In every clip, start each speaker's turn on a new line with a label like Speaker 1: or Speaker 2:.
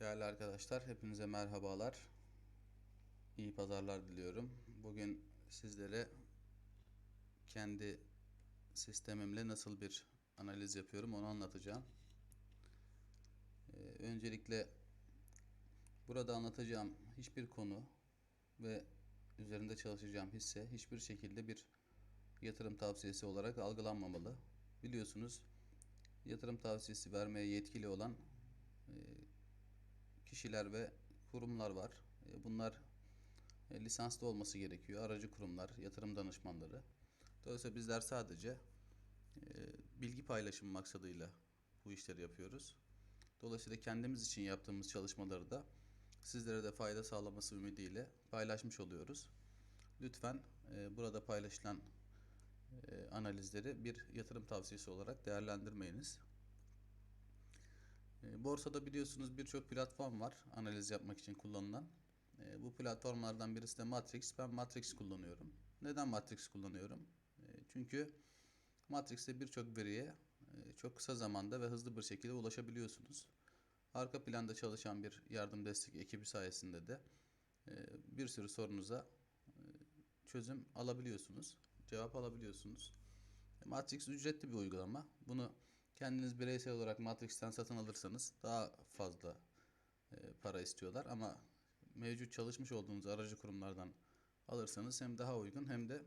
Speaker 1: Değerli arkadaşlar, hepinize merhabalar. İyi pazarlar diliyorum. Bugün sizlere kendi sistemimle nasıl bir analiz yapıyorum onu anlatacağım. Ee, öncelikle burada anlatacağım hiçbir konu ve üzerinde çalışacağım hisse hiçbir şekilde bir yatırım tavsiyesi olarak algılanmamalı. Biliyorsunuz yatırım tavsiyesi vermeye yetkili olan e, kişiler ve kurumlar var. E, Bunlar e, lisanslı olması gerekiyor. Aracı kurumlar, yatırım danışmanları. Dolayısıyla bizler sadece e, bilgi paylaşımı maksadıyla bu işleri yapıyoruz. Dolayısıyla kendimiz için yaptığımız çalışmaları da sizlere de fayda sağlaması ümidiyle paylaşmış oluyoruz. Lütfen burada paylaşılan analizleri bir yatırım tavsiyesi olarak değerlendirmeyiniz. E, Borsada biliyorsunuz birçok platform var analiz yapmak için kullanılan. E, Bu platformlardan birisi de Matrix. Ben Matrix kullanıyorum. Neden Matrix kullanıyorum? E, Çünkü Matrix'te birçok veriye çok kısa zamanda ve hızlı bir şekilde ulaşabiliyorsunuz. Arka planda çalışan bir yardım destek ekibi sayesinde de bir sürü sorunuza çözüm alabiliyorsunuz. Cevap alabiliyorsunuz. Matrix ücretli bir uygulama. Bunu kendiniz bireysel olarak Matrix'ten satın alırsanız daha fazla e, para istiyorlar ama mevcut çalışmış olduğunuz aracı kurumlardan alırsanız hem daha uygun hem de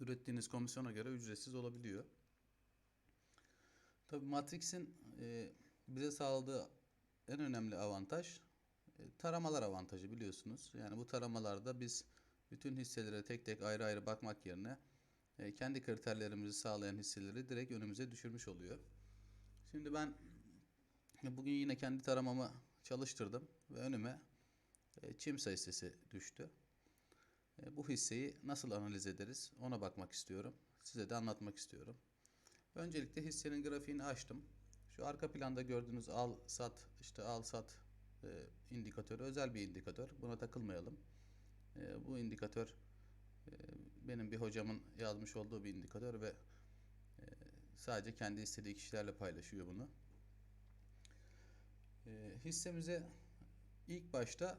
Speaker 1: ürettiğiniz komisyona göre ücretsiz olabiliyor. Tabii Matrix'in e, bize sağladığı en önemli avantaj e, taramalar avantajı biliyorsunuz. Yani bu taramalarda biz bütün hisselere tek tek ayrı ayrı bakmak yerine e, kendi kriterlerimizi sağlayan hisseleri direkt önümüze düşürmüş oluyor. Şimdi ben bugün yine kendi taramamı çalıştırdım ve önüme e, Çimsa hissesi düştü. E, Bu hisseyi nasıl analiz ederiz ona bakmak istiyorum. Size de anlatmak istiyorum. Öncelikle hissenin grafiğini açtım. Şu arka planda gördüğünüz al sat işte al sat e, indikatörü özel bir indikatör. Buna takılmayalım. E, bu indikatör e, benim bir hocamın yazmış olduğu bir indikatör ve sadece kendi istediği kişilerle paylaşıyor bunu. E, hissemize ilk başta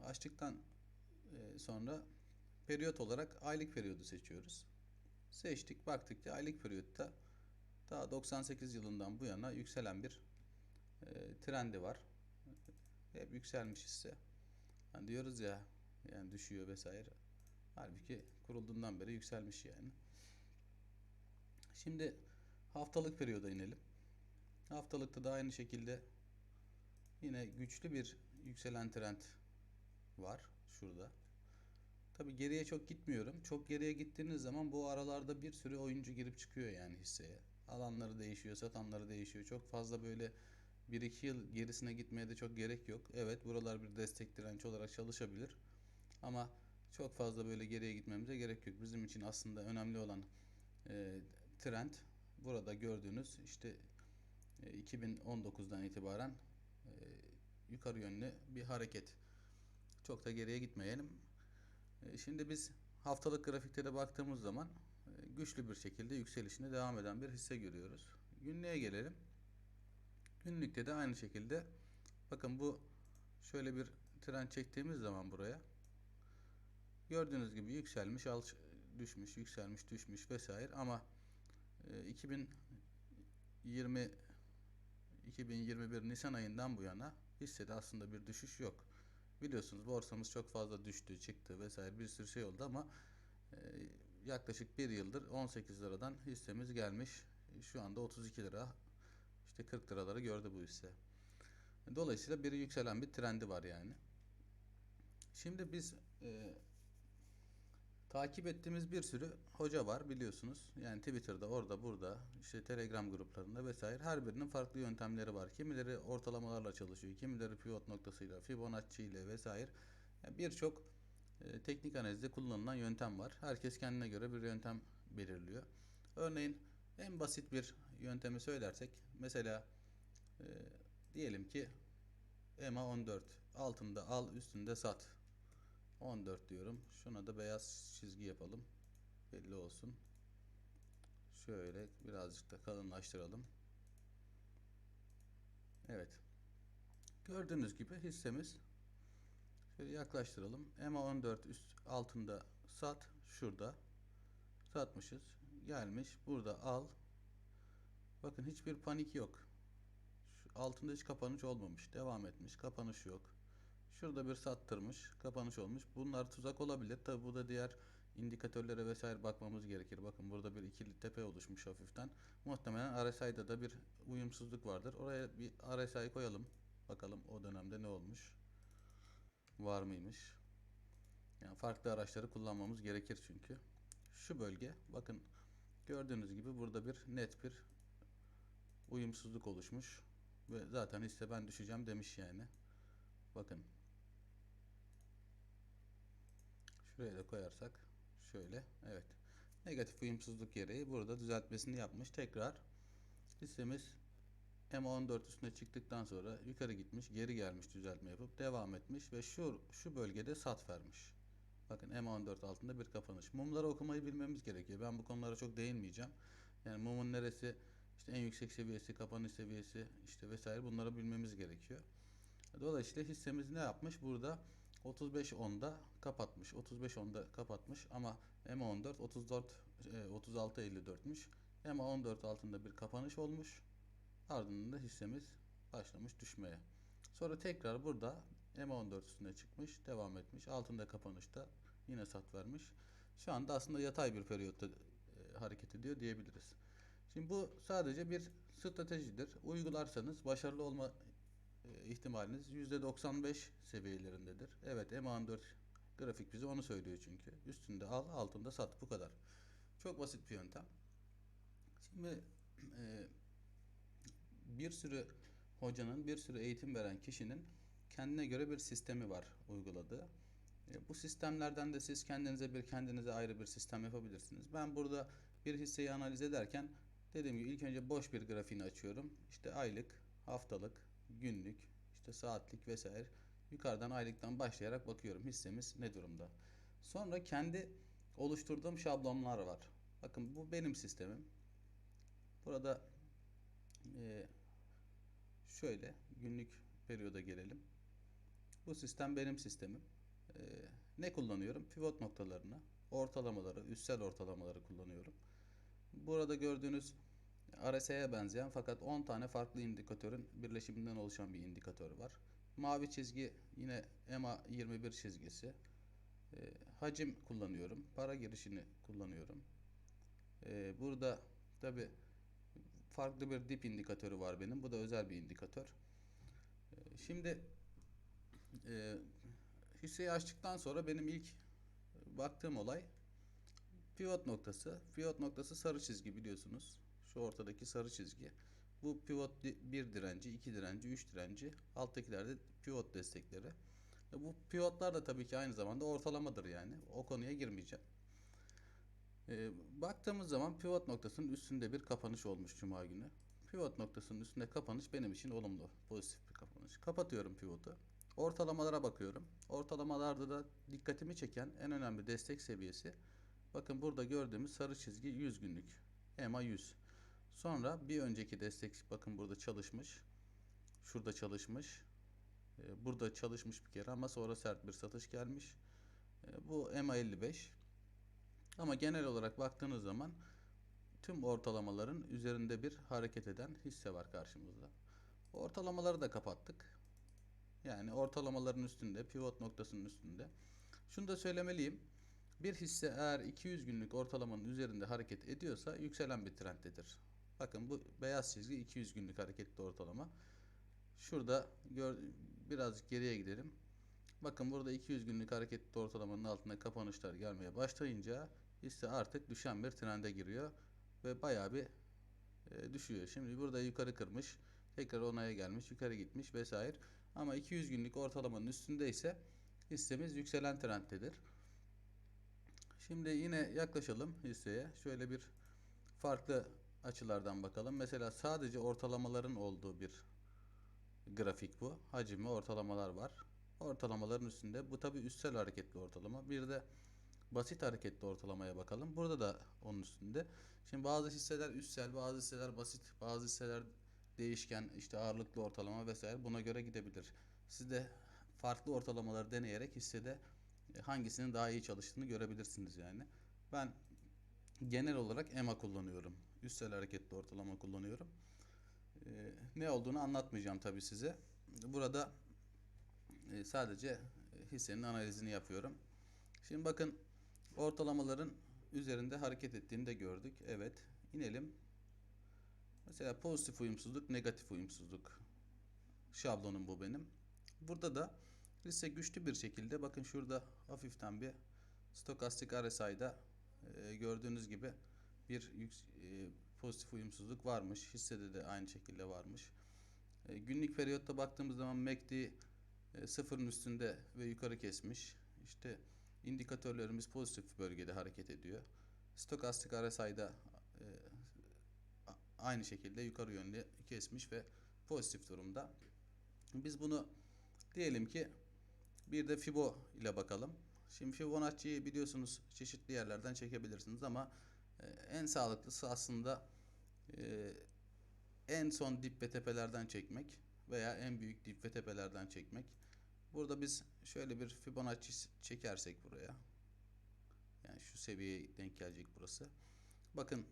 Speaker 1: açtıktan e, sonra periyot olarak aylık periyodu seçiyoruz. Seçtik, baktık ki aylık periyotta daha 98 yılından bu yana yükselen bir e, trendi var. Hep yükselmiş hisse. Yani diyoruz ya yani düşüyor vesaire. Halbuki kurulduğundan beri yükselmiş yani. Şimdi haftalık periyoda inelim. Haftalıkta da aynı şekilde yine güçlü bir yükselen trend var şurada. Tabi geriye çok gitmiyorum. Çok geriye gittiğiniz zaman bu aralarda bir sürü oyuncu girip çıkıyor yani hisseye. Alanları değişiyor, satanları değişiyor. Çok fazla böyle 1-2 yıl gerisine gitmeye de çok gerek yok. Evet buralar bir destek direnç olarak çalışabilir. Ama çok fazla böyle geriye gitmemize gerek yok. Bizim için aslında önemli olan e, trend burada gördüğünüz işte e, 2019'dan itibaren e, yukarı yönlü bir hareket. Çok da geriye gitmeyelim. E, Şimdi biz haftalık grafiklere baktığımız zaman e, güçlü bir şekilde yükselişine devam eden bir hisse görüyoruz. Günlüğe gelelim. Günlükte de aynı şekilde bakın bu şöyle bir trend çektiğimiz zaman buraya gördüğünüz gibi yükselmiş, alç düşmüş, yükselmiş, düşmüş vesaire ama e, 2020 2021 Nisan ayından bu yana hissede aslında bir düşüş yok. Biliyorsunuz borsamız çok fazla düştü, çıktı vesaire bir sürü şey oldu ama e, yaklaşık bir yıldır 18 liradan hissemiz gelmiş. Şu anda 32 lira, işte 40 liraları gördü bu hisse. Dolayısıyla bir yükselen bir trendi var yani. Şimdi biz e, takip ettiğimiz bir sürü hoca var biliyorsunuz. Yani Twitter'da, orada, burada, işte Telegram gruplarında vesaire her birinin farklı yöntemleri var. Kimileri ortalamalarla çalışıyor, kimileri pivot noktasıyla, Fibonacci ile vesaire. Yani birçok e, teknik analizde kullanılan yöntem var. Herkes kendine göre bir yöntem belirliyor. Örneğin en basit bir yöntemi söylersek mesela e, diyelim ki EMA 14 altında al üstünde sat 14 diyorum. Şuna da beyaz çizgi yapalım. Belli olsun. Şöyle birazcık da kalınlaştıralım. Evet. Gördüğünüz gibi hissemiz şöyle yaklaştıralım. EMA 14 üst altında sat şurada satmışız. Gelmiş burada al. Bakın hiçbir panik yok. Şu altında hiç kapanış olmamış. Devam etmiş. Kapanış yok. Şurada bir sattırmış. Kapanış olmuş. Bunlar tuzak olabilir. Tabi bu da diğer indikatörlere vesaire bakmamız gerekir. Bakın burada bir ikili tepe oluşmuş hafiften. Muhtemelen RSI'da da bir uyumsuzluk vardır. Oraya bir RSI koyalım. Bakalım o dönemde ne olmuş. Var mıymış? Yani farklı araçları kullanmamız gerekir çünkü. Şu bölge bakın gördüğünüz gibi burada bir net bir uyumsuzluk oluşmuş. Ve zaten hisse ben düşeceğim demiş yani. Bakın. Şuraya da koyarsak şöyle. Evet. Negatif uyumsuzluk gereği burada düzeltmesini yapmış. Tekrar hissemiz M14 üstüne çıktıktan sonra yukarı gitmiş, geri gelmiş düzeltme yapıp devam etmiş ve şu şu bölgede sat vermiş. Bakın M14 altında bir kapanış. Mumları okumayı bilmemiz gerekiyor. Ben bu konulara çok değinmeyeceğim. Yani mumun neresi, işte en yüksek seviyesi, kapanış seviyesi, işte vesaire bunları bilmemiz gerekiyor. Dolayısıyla hissemiz ne yapmış? Burada 35.10'da kapatmış. 35.10'da kapatmış ama M14 34 36.54'müş. M14 altında bir kapanış olmuş. Ardından da hissemiz başlamış düşmeye. Sonra tekrar burada M14 üstüne çıkmış, devam etmiş. Altında kapanışta yine sat vermiş. Şu anda aslında yatay bir periyotta e, hareket ediyor diyebiliriz. Şimdi bu sadece bir stratejidir. Uygularsanız başarılı olma e, ihtimaliniz %95 seviyelerindedir. Evet M14 grafik bize onu söylüyor çünkü. Üstünde al, altında sat bu kadar. Çok basit bir yöntem. Şimdi e, bir sürü hocanın, bir sürü eğitim veren kişinin kendine göre bir sistemi var uyguladığı. E, bu sistemlerden de siz kendinize bir kendinize ayrı bir sistem yapabilirsiniz. Ben burada bir hisseyi analiz ederken dediğim gibi ilk önce boş bir grafiğini açıyorum. İşte aylık, haftalık, günlük, işte saatlik vesaire yukarıdan aylıktan başlayarak bakıyorum hissemiz ne durumda. Sonra kendi oluşturduğum şablonlar var. Bakın bu benim sistemim. Burada e, şöyle günlük periyoda gelelim. Bu sistem benim sistemim. E, ne kullanıyorum? Pivot noktalarını, ortalamaları, üstsel ortalamaları kullanıyorum. Burada gördüğünüz RSI'ye benzeyen fakat 10 tane farklı indikatörün birleşiminden oluşan bir indikatör var. Mavi çizgi yine EMA 21 çizgisi. E, hacim kullanıyorum. Para girişini kullanıyorum. E, burada tabi farklı bir dip indikatörü var benim. Bu da özel bir indikatör. E, şimdi e, hisseyi açtıktan sonra benim ilk baktığım olay pivot noktası. Pivot noktası sarı çizgi biliyorsunuz. Şu ortadaki sarı çizgi. Bu pivot 1 direnci, 2 direnci, 3 direnci. Alttakiler de pivot destekleri. E, Bu pivotlar da tabii ki aynı zamanda ortalamadır yani. O konuya girmeyeceğim. E, baktığımız zaman pivot noktasının üstünde bir kapanış olmuş Cuma günü. Pivot noktasının üstünde kapanış benim için olumlu, pozitif bir kapanış. Kapatıyorum pivotu. Ortalamalara bakıyorum. Ortalamalarda da dikkatimi çeken en önemli destek seviyesi bakın burada gördüğümüz sarı çizgi 100 günlük. EMA 100. Sonra bir önceki destek bakın burada çalışmış. Şurada çalışmış. Ee, burada çalışmış bir kere ama sonra sert bir satış gelmiş. Ee, bu EMA 55. Ama genel olarak baktığınız zaman tüm ortalamaların üzerinde bir hareket eden hisse var karşımızda. Ortalamaları da kapattık. Yani ortalamaların üstünde, pivot noktasının üstünde. Şunu da söylemeliyim. Bir hisse eğer 200 günlük ortalamanın üzerinde hareket ediyorsa yükselen bir trenddedir. Bakın bu beyaz çizgi 200 günlük hareketli ortalama. Şurada gör, birazcık geriye gidelim. Bakın burada 200 günlük hareketli ortalamanın altında kapanışlar gelmeye başlayınca hisse artık düşen bir trende giriyor ve bayağı bir e, düşüyor. Şimdi burada yukarı kırmış, tekrar onaya gelmiş, yukarı gitmiş vesaire. Ama 200 günlük ortalamanın üstünde ise hissemiz yükselen trendtedir. Şimdi yine yaklaşalım hisseye. Şöyle bir farklı açılardan bakalım. Mesela sadece ortalamaların olduğu bir grafik bu. Hacimli ortalamalar var. Ortalamaların üstünde. Bu tabi üstsel hareketli ortalama. Bir de basit hareketli ortalamaya bakalım. Burada da onun üstünde. Şimdi bazı hisseler üstsel, bazı hisseler basit, bazı hisseler değişken işte ağırlıklı ortalama vesaire buna göre gidebilir. Siz de farklı ortalamaları deneyerek hissede hangisinin daha iyi çalıştığını görebilirsiniz yani. Ben genel olarak EMA kullanıyorum. Üstel hareketli ortalama kullanıyorum. Ee, ne olduğunu anlatmayacağım tabii size. Burada e, sadece hissenin analizini yapıyorum. Şimdi bakın ortalamaların üzerinde hareket ettiğini de gördük. Evet. inelim. Mesela pozitif uyumsuzluk, negatif uyumsuzluk şablonum bu benim. Burada da hisse güçlü bir şekilde bakın şurada hafiften bir stokastik RSI'da e, gördüğünüz gibi bir e, pozitif uyumsuzluk varmış. Hissede de aynı şekilde varmış. E, günlük periyotta baktığımız zaman MACD e, sıfırın üstünde ve yukarı kesmiş. İşte indikatörlerimiz pozitif bölgede hareket ediyor. Stokastik RSI'da e, aynı şekilde yukarı yönlü kesmiş ve pozitif durumda. Biz bunu diyelim ki bir de Fibo ile bakalım. Şimdi Fibonacci'yi biliyorsunuz çeşitli yerlerden çekebilirsiniz ama e, en sağlıklısı aslında e, en son dip ve tepelerden çekmek veya en büyük dip ve tepelerden çekmek. Burada biz şöyle bir Fibonacci çekersek buraya. Yani şu seviyeye denk gelecek burası. Bakın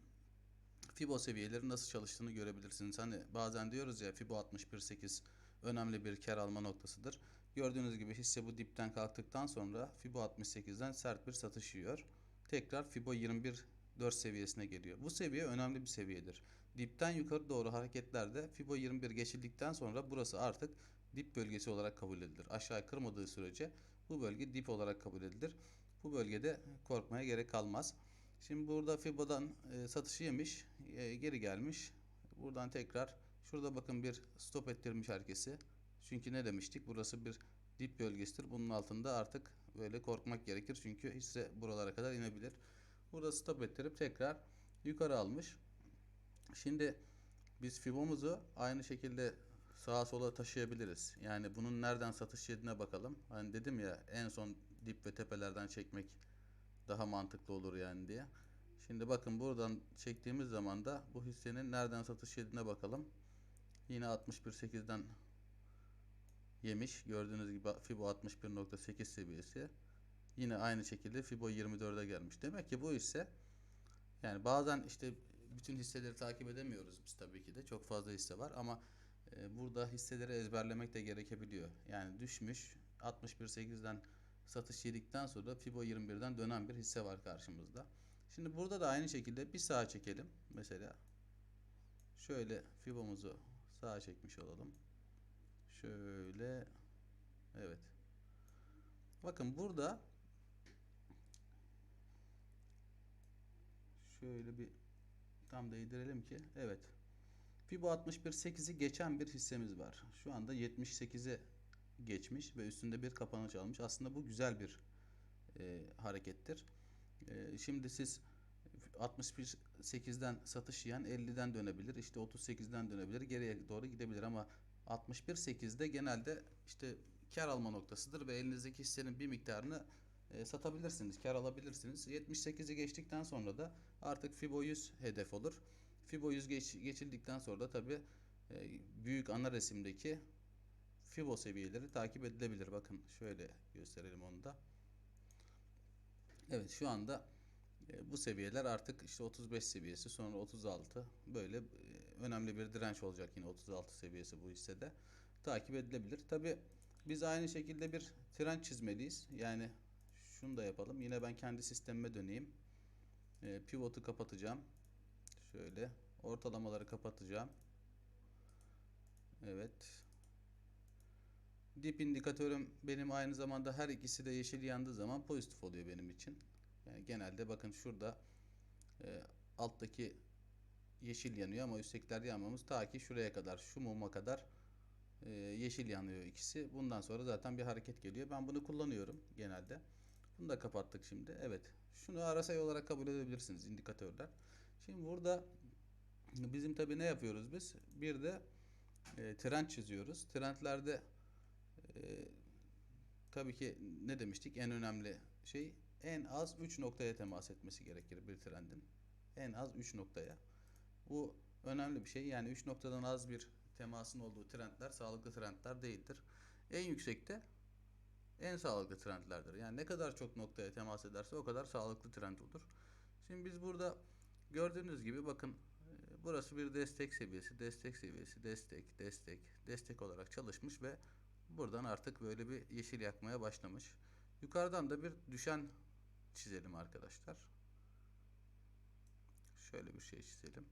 Speaker 1: Fibo seviyeleri nasıl çalıştığını görebilirsiniz. Hani bazen diyoruz ya Fibo 61.8 önemli bir kar alma noktasıdır. Gördüğünüz gibi hisse bu dipten kalktıktan sonra Fibo 68'den sert bir satış yiyor. Tekrar Fibo 21 4 seviyesine geliyor. Bu seviye önemli bir seviyedir. Dipten yukarı doğru hareketlerde Fibo 21 geçildikten sonra burası artık dip bölgesi olarak kabul edilir. Aşağı kırmadığı sürece bu bölge dip olarak kabul edilir. Bu bölgede korkmaya gerek kalmaz. Şimdi burada Fibo'dan e, satışı yemiş, e, geri gelmiş. Buradan tekrar şurada bakın bir stop ettirmiş herkesi. Çünkü ne demiştik? Burası bir dip bölgesidir. Bunun altında artık böyle korkmak gerekir. Çünkü hisse buralara kadar inebilir. Burada stop ettirip tekrar yukarı almış. Şimdi biz Fibo'muzu aynı şekilde sağa sola taşıyabiliriz. Yani bunun nereden satış yediğine bakalım. Hani dedim ya en son dip ve tepelerden çekmek daha mantıklı olur yani diye. Şimdi bakın buradan çektiğimiz zaman da bu hissenin nereden satış yediğine bakalım. Yine 61.8'den yemiş. Gördüğünüz gibi Fibo 61.8 seviyesi. Yine aynı şekilde Fibo 24'e gelmiş. Demek ki bu hisse yani bazen işte bütün hisseleri takip edemiyoruz biz tabii ki de. Çok fazla hisse var ama e, burada hisseleri ezberlemek de gerekebiliyor. Yani düşmüş 61.8'den satış yedikten sonra Fibo 21'den dönen bir hisse var karşımızda. Şimdi burada da aynı şekilde bir sağa çekelim. Mesela şöyle Fibo'muzu sağa çekmiş olalım. Şöyle evet. Bakın burada şöyle bir tam değdirelim ki evet. Fibo 61.8'i geçen bir hissemiz var. Şu anda 78'e geçmiş ve üstünde bir kapanış almış. Aslında bu güzel bir e, harekettir. E, şimdi siz 61.8'den satış yiyen 50'den dönebilir. işte 38'den dönebilir. Geriye doğru gidebilir ama 61.8'de genelde işte kar alma noktasıdır ve elinizdeki hissenin bir miktarını e, satabilirsiniz, kar alabilirsiniz. 78'i geçtikten sonra da artık Fibo 100 hedef olur. Fibo 100 geç, geçildikten sonra da tabi e, büyük ana resimdeki Fibo seviyeleri takip edilebilir. Bakın şöyle gösterelim onu da. Evet şu anda e, bu seviyeler artık işte 35 seviyesi sonra 36 böyle e, önemli bir direnç olacak yine 36 seviyesi bu hissede takip edilebilir. Tabi biz aynı şekilde bir trend çizmeliyiz. Yani şunu da yapalım. Yine ben kendi sistemime döneyim. E, pivotu kapatacağım. Şöyle ortalamaları kapatacağım. Evet. Dip indikatörüm benim aynı zamanda her ikisi de yeşil yandığı zaman pozitif oluyor benim için. Yani genelde bakın şurada e, alttaki yeşil yanıyor ama üsttekiler yanmamız ta ki şuraya kadar şu muma kadar e, yeşil yanıyor ikisi. Bundan sonra zaten bir hareket geliyor. Ben bunu kullanıyorum genelde. Bunu da kapattık şimdi. Evet. Şunu ara sayı olarak kabul edebilirsiniz indikatörler. Şimdi burada bizim tabi ne yapıyoruz biz? Bir de e, trend çiziyoruz. Trendlerde e, tabii ki ne demiştik? En önemli şey en az 3 noktaya temas etmesi gerekir bir trendin. En az 3 noktaya. Bu önemli bir şey. Yani 3 noktadan az bir temasın olduğu trendler sağlıklı trendler değildir. En yüksekte en sağlıklı trendlerdir. Yani ne kadar çok noktaya temas ederse o kadar sağlıklı trend olur. Şimdi biz burada gördüğünüz gibi bakın e, burası bir destek seviyesi, destek seviyesi, destek, destek, destek olarak çalışmış ve buradan artık böyle bir yeşil yakmaya başlamış. Yukarıdan da bir düşen çizelim arkadaşlar. Şöyle bir şey çizelim.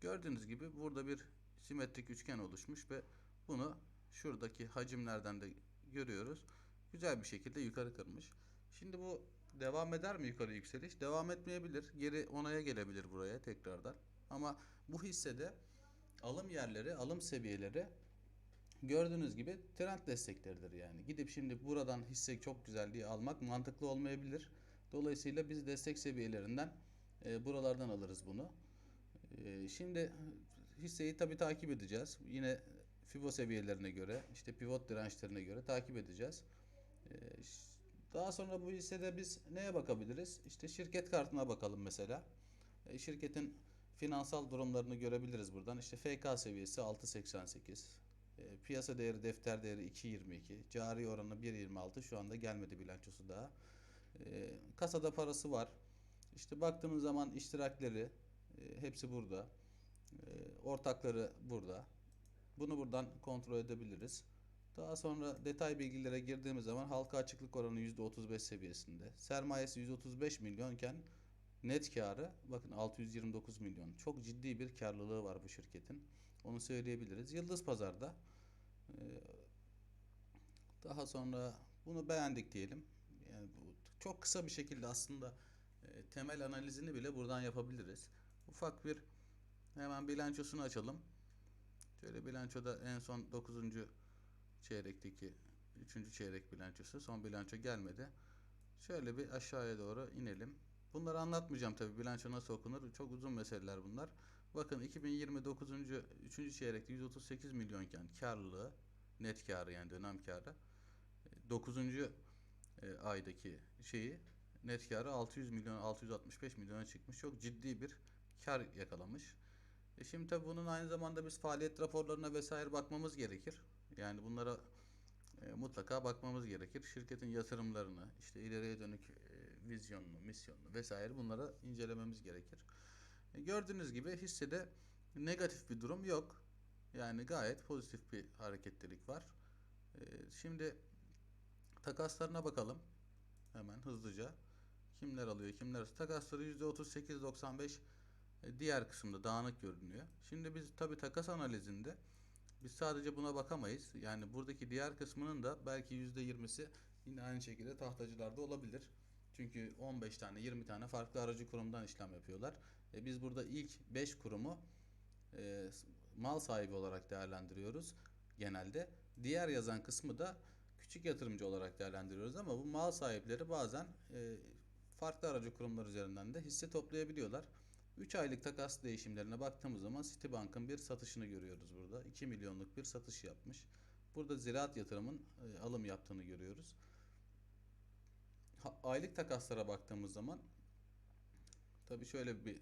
Speaker 1: Gördüğünüz gibi burada bir simetrik üçgen oluşmuş ve bunu şuradaki hacimlerden de görüyoruz. Güzel bir şekilde yukarı kırmış. Şimdi bu devam eder mi yukarı yükseliş? Devam etmeyebilir. Geri onaya gelebilir buraya tekrardan. Ama bu hissede alım yerleri, alım seviyeleri gördüğünüz gibi trend destekleridir yani. Gidip şimdi buradan hisse çok güzel diye almak mantıklı olmayabilir. Dolayısıyla biz destek seviyelerinden e, buralardan alırız bunu. E, şimdi hisseyi tabi takip edeceğiz. Yine FIBO seviyelerine göre, işte pivot dirençlerine göre takip edeceğiz. E, daha sonra bu hissede biz neye bakabiliriz? İşte şirket kartına bakalım mesela. E, şirketin finansal durumlarını görebiliriz buradan. İşte FK seviyesi 6.88. E, piyasa değeri, defter değeri 2.22. Cari oranı 1.26. Şu anda gelmedi bilançosu daha. Kasada parası var. İşte baktığımız zaman iştirakleri e, hepsi burada. E, ortakları burada. Bunu buradan kontrol edebiliriz. Daha sonra detay bilgilere girdiğimiz zaman halka açıklık oranı %35 seviyesinde. Sermayesi 135 milyonken net karı bakın 629 milyon. Çok ciddi bir karlılığı var bu şirketin. Onu söyleyebiliriz. Yıldız Pazar'da e, daha sonra bunu beğendik diyelim. Yani bu çok kısa bir şekilde aslında temel analizini bile buradan yapabiliriz. Ufak bir hemen bilançosunu açalım. Şöyle bilançoda en son 9. çeyrekteki 3. çeyrek bilançosu. Son bilanço gelmedi. Şöyle bir aşağıya doğru inelim. Bunları anlatmayacağım tabi bilanço nasıl okunur. Çok uzun meseleler bunlar. Bakın 2029. 3. çeyrekte 138 milyonken karlılığı net karı yani dönem karı 9. aydaki şeyi net karı 600 milyon 665 milyona çıkmış. Çok ciddi bir kar yakalamış. E şimdi tabi bunun aynı zamanda biz faaliyet raporlarına vesaire bakmamız gerekir. Yani bunlara e, mutlaka bakmamız gerekir. Şirketin yatırımlarını, işte ileriye dönük e, vizyonunu, misyonunu vesaire bunlara incelememiz gerekir. E, gördüğünüz gibi hissede negatif bir durum yok. Yani gayet pozitif bir hareketlilik var. E, şimdi takaslarına bakalım. Hemen hızlıca. Kimler alıyor, kimler takasları %38.95 e, diğer kısımda dağınık görünüyor. Şimdi biz tabi takas analizinde biz sadece buna bakamayız. Yani buradaki diğer kısmının da belki %20'si yine aynı şekilde tahtacılarda olabilir. Çünkü 15 tane 20 tane farklı aracı kurumdan işlem yapıyorlar. E biz burada ilk 5 kurumu e, mal sahibi olarak değerlendiriyoruz genelde. Diğer yazan kısmı da küçük yatırımcı olarak değerlendiriyoruz ama bu mal sahipleri bazen e, farklı aracı kurumlar üzerinden de hisse toplayabiliyorlar. 3 aylık takas değişimlerine baktığımız zaman Citibank'ın bir satışını görüyoruz burada. 2 milyonluk bir satış yapmış. Burada ziraat yatırımın e, alım yaptığını görüyoruz. Aylık takaslara baktığımız zaman tabi şöyle bir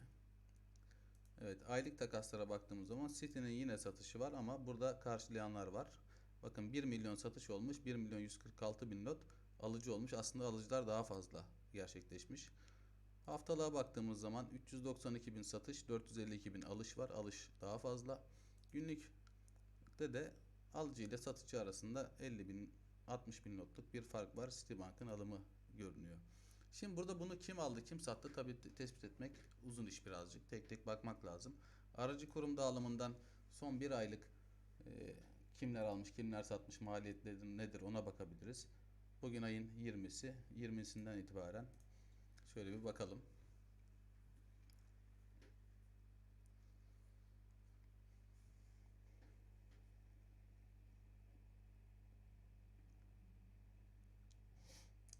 Speaker 1: Evet aylık takaslara baktığımız zaman City'nin yine satışı var ama burada karşılayanlar var. Bakın 1 milyon satış olmuş. 1 milyon 146 bin not alıcı olmuş. Aslında alıcılar daha fazla gerçekleşmiş. Haftalığa baktığımız zaman 392 bin satış, 452 bin alış var. Alış daha fazla. Günlükte de alıcı ile satıcı arasında 50 bin 60 bin notluk bir fark var. Citibank'ın alımı görünüyor. Şimdi burada bunu kim aldı, kim sattı tabi tespit etmek uzun iş birazcık. Tek tek bakmak lazım. Aracı kurum dağılımından son bir aylık e, kimler almış, kimler satmış, maliyetleri nedir ona bakabiliriz. Bugün ayın 20'si, 20'sinden itibaren Şöyle bir bakalım.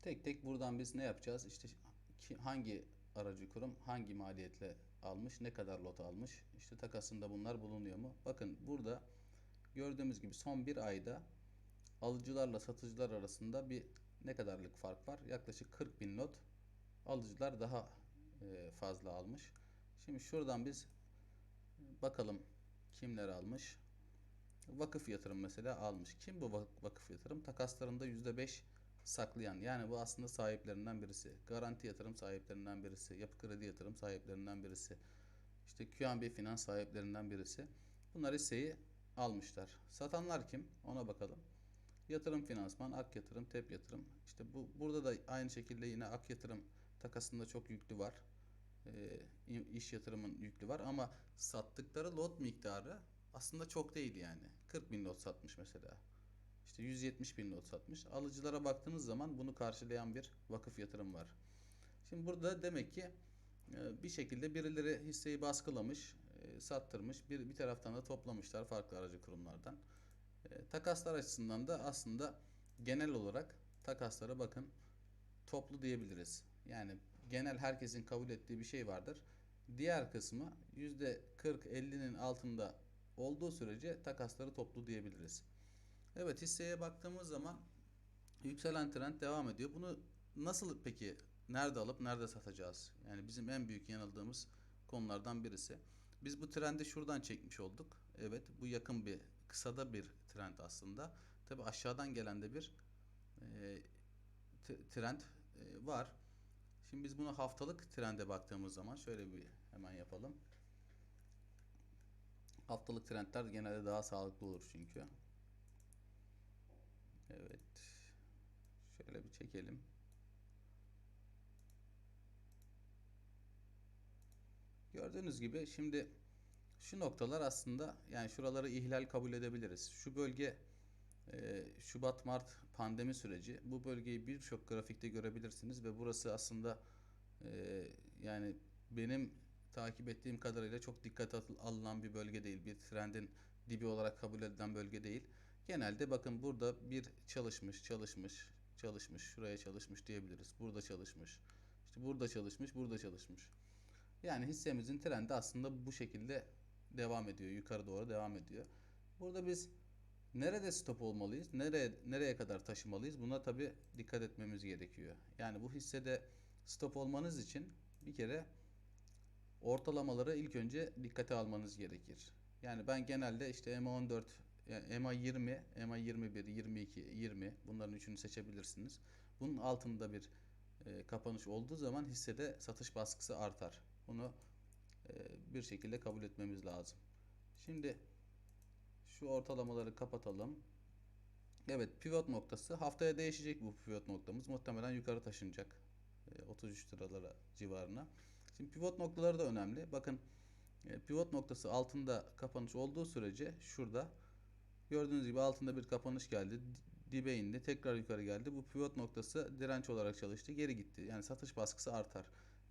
Speaker 1: Tek tek buradan biz ne yapacağız? İşte hangi aracı kurum hangi maliyetle almış, ne kadar lot almış, işte takasında bunlar bulunuyor mu? Bakın burada gördüğümüz gibi son bir ayda alıcılarla satıcılar arasında bir ne kadarlık fark var? Yaklaşık 40 bin lot alıcılar daha e, fazla almış. Şimdi şuradan biz Bakalım kimler almış. Vakıf yatırım mesela almış. Kim bu vak- vakıf yatırım? Takaslarında %5 saklayan. Yani bu aslında sahiplerinden birisi. Garanti yatırım sahiplerinden birisi. Yapı kredi yatırım sahiplerinden birisi. İşte QNB Finans sahiplerinden birisi. Bunlar hisseyi almışlar. Satanlar kim? Ona bakalım. Yatırım Finansman, Ak Yatırım, Tep Yatırım. İşte bu burada da aynı şekilde yine Ak Yatırım takasında çok yüklü var. Ee, iş yatırımın yüklü var ama sattıkları lot miktarı aslında çok değil yani. 40 bin lot satmış mesela. İşte 170 bin lot satmış. Alıcılara baktığınız zaman bunu karşılayan bir vakıf yatırım var. Şimdi burada demek ki e, bir şekilde birileri hisseyi baskılamış, e, sattırmış. Bir, bir taraftan da toplamışlar farklı aracı kurumlardan. E, Takaslar açısından da aslında genel olarak takaslara bakın toplu diyebiliriz. Yani genel herkesin kabul ettiği bir şey vardır. Diğer kısmı %40-50'nin altında olduğu sürece takasları toplu diyebiliriz. Evet hisseye baktığımız zaman yükselen trend devam ediyor. Bunu nasıl peki nerede alıp nerede satacağız? Yani bizim en büyük yanıldığımız konulardan birisi. Biz bu trendi şuradan çekmiş olduk. Evet bu yakın bir kısada bir trend aslında. Tabi aşağıdan gelen de bir e, trend e, var. Şimdi biz bunu haftalık trende baktığımız zaman şöyle bir hemen yapalım. Haftalık trendler genelde daha sağlıklı olur çünkü. Evet. Şöyle bir çekelim. Gördüğünüz gibi şimdi şu noktalar aslında yani şuraları ihlal kabul edebiliriz. Şu bölge e, Şubat-Mart pandemi süreci. Bu bölgeyi birçok grafikte görebilirsiniz ve burası aslında e, yani benim takip ettiğim kadarıyla çok dikkate atıl- alınan bir bölge değil. Bir trendin dibi olarak kabul edilen bölge değil. Genelde bakın burada bir çalışmış, çalışmış, çalışmış, şuraya çalışmış diyebiliriz. Burada çalışmış. İşte burada çalışmış, burada çalışmış. Yani hissemizin trendi aslında bu şekilde devam ediyor. Yukarı doğru devam ediyor. Burada biz nerede stop olmalıyız? Nereye nereye kadar taşımalıyız? Buna tabii dikkat etmemiz gerekiyor. Yani bu hissede stop olmanız için bir kere ortalamaları ilk önce dikkate almanız gerekir. Yani ben genelde işte EMA 14, yani EMA 20, EMA 21, 22, 20 bunların üçünü seçebilirsiniz. Bunun altında bir e, kapanış olduğu zaman hissede satış baskısı artar. Bunu bir şekilde kabul etmemiz lazım. Şimdi şu ortalamaları kapatalım. Evet pivot noktası haftaya değişecek bu pivot noktamız. Muhtemelen yukarı taşınacak. E, 33 liralara civarına. Şimdi pivot noktaları da önemli. Bakın e, pivot noktası altında kapanış olduğu sürece şurada gördüğünüz gibi altında bir kapanış geldi. Di- Dibe indi. Tekrar yukarı geldi. Bu pivot noktası direnç olarak çalıştı. Geri gitti. Yani satış baskısı artar.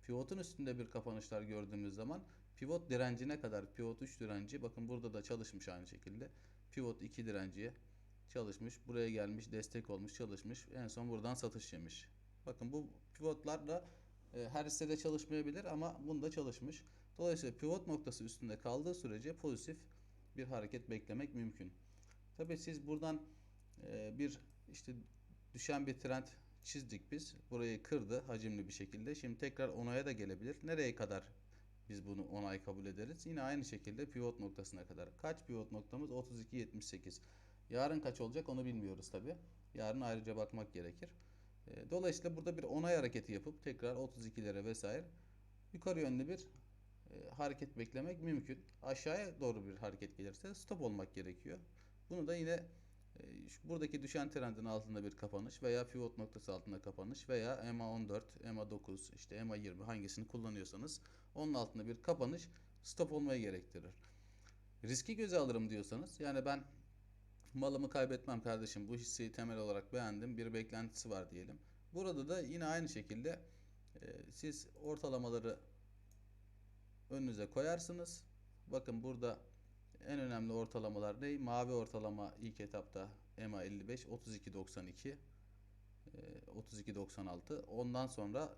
Speaker 1: Pivotun üstünde bir kapanışlar gördüğümüz zaman pivot direncine kadar pivot 3 direnci bakın burada da çalışmış aynı şekilde. Pivot 2 direnciye çalışmış. Buraya gelmiş destek olmuş çalışmış. En son buradan satış yemiş. Bakın bu pivotlar da e, her hissede çalışmayabilir ama bunda çalışmış. Dolayısıyla pivot noktası üstünde kaldığı sürece pozitif bir hareket beklemek mümkün. Tabii siz buradan e, bir işte düşen bir trend çizdik biz. Burayı kırdı hacimli bir şekilde. Şimdi tekrar onaya da gelebilir. Nereye kadar biz bunu onay kabul ederiz? Yine aynı şekilde pivot noktasına kadar. Kaç pivot noktamız? 32.78. Yarın kaç olacak onu bilmiyoruz tabii. Yarın ayrıca bakmak gerekir. E, Dolayısıyla burada bir onay hareketi yapıp tekrar 32'lere vesaire yukarı yönlü bir e, hareket beklemek mümkün. Aşağıya doğru bir hareket gelirse stop olmak gerekiyor. Bunu da yine buradaki düşen trendin altında bir kapanış veya pivot noktası altında kapanış veya EMA 14, EMA 9, işte EMA 20 hangisini kullanıyorsanız onun altında bir kapanış stop olmayı gerektirir. Riski göze alırım diyorsanız yani ben malımı kaybetmem kardeşim bu hisseyi temel olarak beğendim bir beklentisi var diyelim. Burada da yine aynı şekilde e, siz ortalamaları önünüze koyarsınız. Bakın burada en önemli ortalamalar ne? Mavi ortalama ilk etapta EMA 55 32.92 e, 32.96 ondan sonra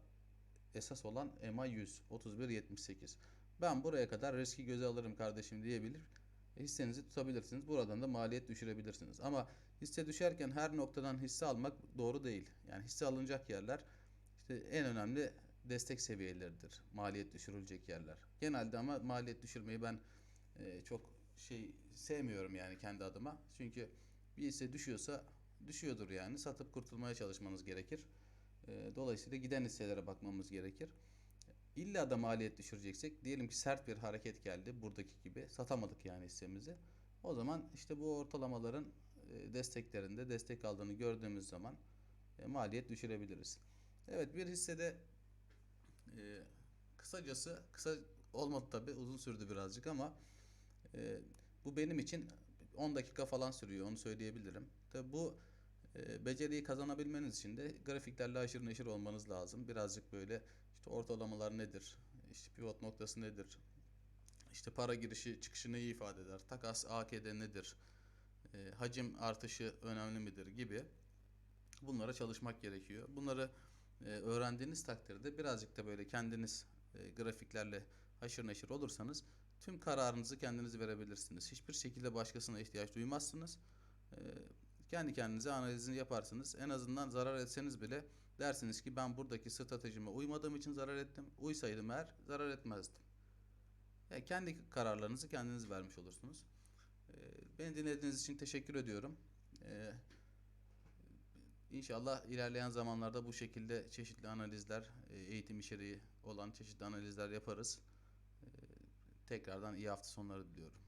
Speaker 1: esas olan EMA 100 31.78 ben buraya kadar riski göze alırım kardeşim diyebilir e, hissenizi tutabilirsiniz. Buradan da maliyet düşürebilirsiniz. Ama hisse düşerken her noktadan hisse almak doğru değil. Yani hisse alınacak yerler işte en önemli destek seviyeleridir maliyet düşürülecek yerler. Genelde ama maliyet düşürmeyi ben e, çok şey sevmiyorum yani kendi adıma. Çünkü bir hisse düşüyorsa düşüyordur yani. Satıp kurtulmaya çalışmanız gerekir. E, dolayısıyla giden hisselere bakmamız gerekir. İlla da maliyet düşüreceksek diyelim ki sert bir hareket geldi buradaki gibi satamadık yani hissemizi. O zaman işte bu ortalamaların e, desteklerinde destek aldığını gördüğümüz zaman e, maliyet düşürebiliriz. Evet bir hissede e, kısacası kısa olmadı tabi uzun sürdü birazcık ama e, bu benim için 10 dakika falan sürüyor onu söyleyebilirim. Tabi bu e, beceriyi kazanabilmeniz için de grafiklerle aşırı neşir olmanız lazım. Birazcık böyle işte ortalamalar nedir? İşte pivot noktası nedir? İşte para girişi çıkışını iyi ifade eder. Takas AKD nedir? E, hacim artışı önemli midir gibi bunlara çalışmak gerekiyor. Bunları e, öğrendiğiniz takdirde birazcık da böyle kendiniz e, grafiklerle haşır neşir olursanız tüm kararınızı kendiniz verebilirsiniz. Hiçbir şekilde başkasına ihtiyaç duymazsınız. E, kendi kendinize analizini yaparsınız. En azından zarar etseniz bile dersiniz ki ben buradaki stratejime uymadığım için zarar ettim. Uysaydım eğer zarar etmezdim. Yani kendi kararlarınızı kendiniz vermiş olursunuz. E, beni dinlediğiniz için teşekkür ediyorum. E, İnşallah ilerleyen zamanlarda bu şekilde çeşitli analizler, e, eğitim içeriği olan çeşitli analizler yaparız. Tekrardan iyi hafta sonları diliyorum.